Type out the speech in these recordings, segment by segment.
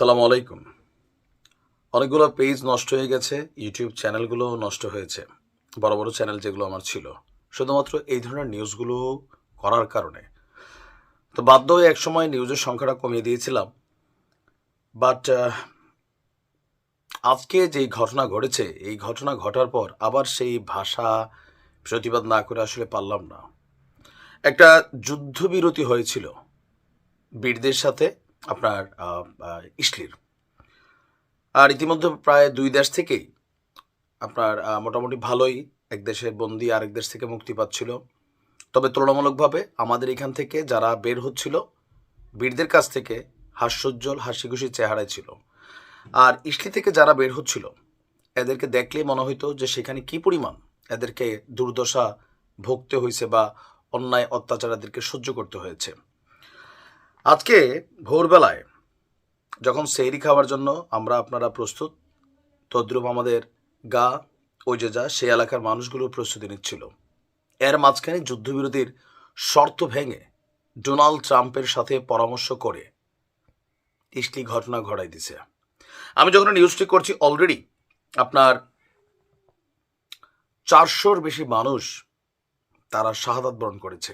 সালাম আলাইকুম। অনেকগুলো পেজ নষ্ট হয়ে গেছে ইউটিউব চ্যানেলগুলো নষ্ট হয়েছে, বড় বড় চ্যানেল যেগুলো আমার ছিল। শুধুমাত্র এই ধরনের নিউজগুলো করার কারণে। তো বাধ্য হয়ে একসময় নিউজের সংখ্যাটা কমিয়ে দিয়েছিলাম। বাট আজকে যেই ঘটনা ঘটেছে, এই ঘটনা ঘটার পর আবার সেই ভাষা প্রতিবাদ না করে আসলে পারলাম না। একটা যুদ্ধবিরতি হয়েছিল। বীরদের সাথে আপনার ইসলির। আর ইতিমধ্যে প্রায় দুই দেশ থেকেই আপনার মোটামুটি ভালোই এক দেশের বন্দি আরেক দেশ থেকে মুক্তি পাচ্ছিল। তবে তুলনামূলকভাবে আমাদের এখান থেকে যারা বের হচ্ছিল, বীরদের কাছ থেকে হাস্যোজ্জ্বল, হাসিখুশি চেহারায় ছিল। আর ইসলি থেকে যারা বের হচ্ছিল, এদেরকে দেখলে মনে হইতো যে সেখানে কি পরিমাণ এদেরকে দুর্দশা ভুগতে হয়েছে বা অন্যায় অত্যাচার এদেরকে সহ্য করতে হয়েছে। আজকে ভোরবেলায় যখন সেহরি খাওয়ার জন্য আমরা আপনারা প্রস্তুত, তদ্রুপ আমাদের গা ও যে যা, সেই এলাকার মানুষগুলো প্রস্তুতি নিচ্ছিল। এর মাঝখানে যুদ্ধবিরতির শর্ত ভেঙে ডোনাল্ড ট্রাম্পের সাথে পরামর্শ করে ইসলি ঘটনা ঘটাই দিছে। আমি যখন নিউজটি করছি, অলরেডি আপনার চারশোর বেশি মানুষ তারা শাহাদাত বরণ করেছে।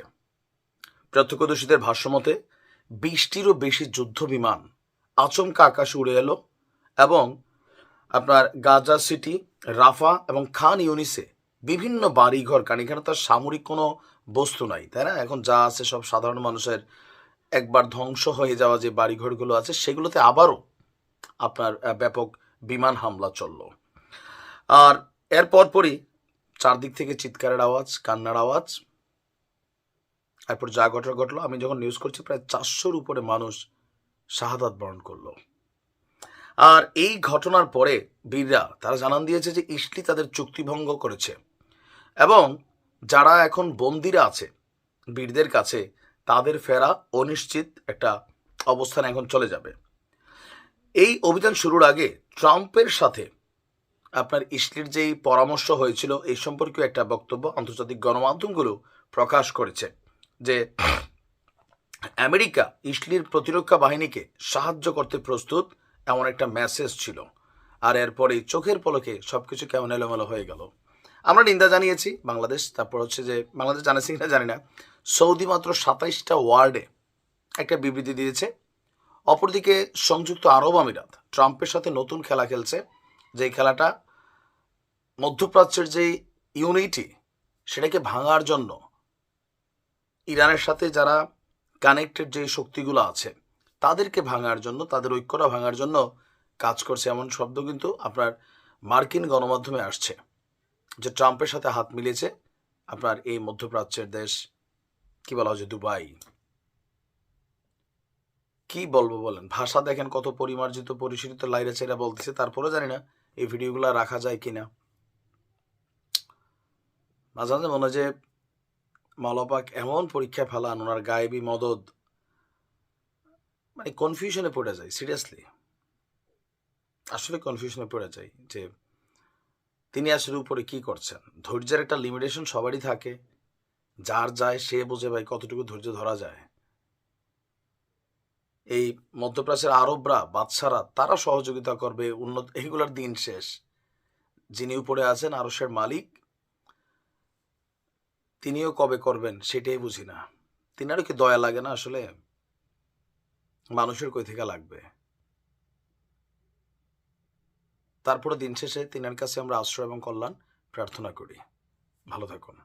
প্রত্যক্ষদর্শীদের ভাষ্যমতে বিশটিরও বেশি যুদ্ধ বিমান আচমকা আকাশে উড়ে এলো এবং আপনার গাজা সিটি, রাফা এবং খান ইউনিসে বিভিন্ন বাড়িঘর, কারণ এখানে তার সামরিক কোনো বস্তু নাই, তাই না? এখন যা আছে সব সাধারণ মানুষের একবার ধ্বংস হয়ে যাওয়া যে বাড়িঘরগুলো আছে, সেগুলোতে আবারও আপনার ব্যাপক বিমান হামলা চলল। আর এর পরপরই চারদিক থেকে চিৎকারের আওয়াজ, কান্নার আওয়াজ এরপর যা ঘটনা ঘটলো, আমি যখন নিউজ করছি, প্রায় চারশোর উপরে মানুষ শাহাদাত বরণ করল। আর এই ঘটনার পরে বীররা, তারা জানান দিয়েছে যে ইসলি তাদের চুক্তিভঙ্গ করেছে। এবং যারা এখন বন্দিরা আছে, বীরদের কাছে তাদের ফেরা অনিশ্চিত একটা অবস্থান এখন চলে যাবে। এই অভিযান শুরুর আগে ট্রাম্পের সাথে আপনার ইসলির যেই পরামর্শ হয়েছিল, এই সম্পর্কেও একটা বক্তব্য আন্তর্জাতিক গণমাধ্যমগুলো প্রকাশ করেছে। যে আমেরিকা ইসলির প্রতিরক্ষা বাহিনীকে সাহায্য করতে প্রস্তুত এমন একটা মেসেজ ছিল। আর এরপরেই চোখের পলকে সবকিছু কেমন এলোমেলো হয়ে গেল। আমরা নিন্দা জানিয়েছি বাংলাদেশ, তারপর হচ্ছে যে বাংলাদেশ জানাচ্ছি কিনা জানি না, সৌদি মাত্র সাতাইশটা ওয়ার্ডে একটা বিবৃতি দিয়েছে। অপরদিকে সংযুক্ত আরব আমিরাত, ট্রাম্পের সাথে নতুন খেলা খেলছে। যে খেলাটা মধ্যপ্রাচ্যের যে ইউনিটি সেটাকে ভাঙার জন্য ইরানের সাথে যারা কানেক্টেড যে শক্তিগুলো আছে, তাদেরকে ভাঙার জন্য, তাদের ঐক্যটা ভাঙার জন্য কাজ করছে এমন শব্দ কিন্তু আপনার মার্কিন গণমাধ্যমে আসছে, যে ট্রাম্পের সাথে হাত মিলিয়েছে আপনার এই মধ্যপ্রাচ্যের দেশ, কি বলা যে দুবাই। কি বলব বলেন? ভাষা দেখেন কত পরিমার্জিত, পরিশীলিত, লাইরে চেরা বলতেছে, তারপরেও জানি না এই ভিডিওগুলো রাখা যায় কিনা। মাঝে মাঝে মনে হয় যে মালাপাক এমন পরীক্ষায় ফেলান, ওনার গায়েবী মদত মানে কনফিউশনে পড়ে যায় সিরিয়াসলি আসলে কনফিউশনে পড়ে যায় যে তিনি আসলে উপরে কি করছেন? ধৈর্যের একটা লিমিটেশন সবারই থাকে। যার যায়, সে বোঝে ভাই কতটুকু ধৈর্য ধরা যায়। এই মধ্যপ্রাচ্যের আরবরা, বাদশারা, তারা সহযোগিতা করবে, উন্নত এগুলোর দিন শেষ। যিনি উপরে আছেন আরসের মালিক তিনিও কবে করবেন সেটাই বুঝি না। তিনি তিনারও কি দয়া লাগে না আসলে? মানুষের কই থেকে লাগবে? তারপরে দিন শেষে তিনার কাছে আমরা আশ্রয় এবং কল্যাণ প্রার্থনা করি। ভালো থাকুন।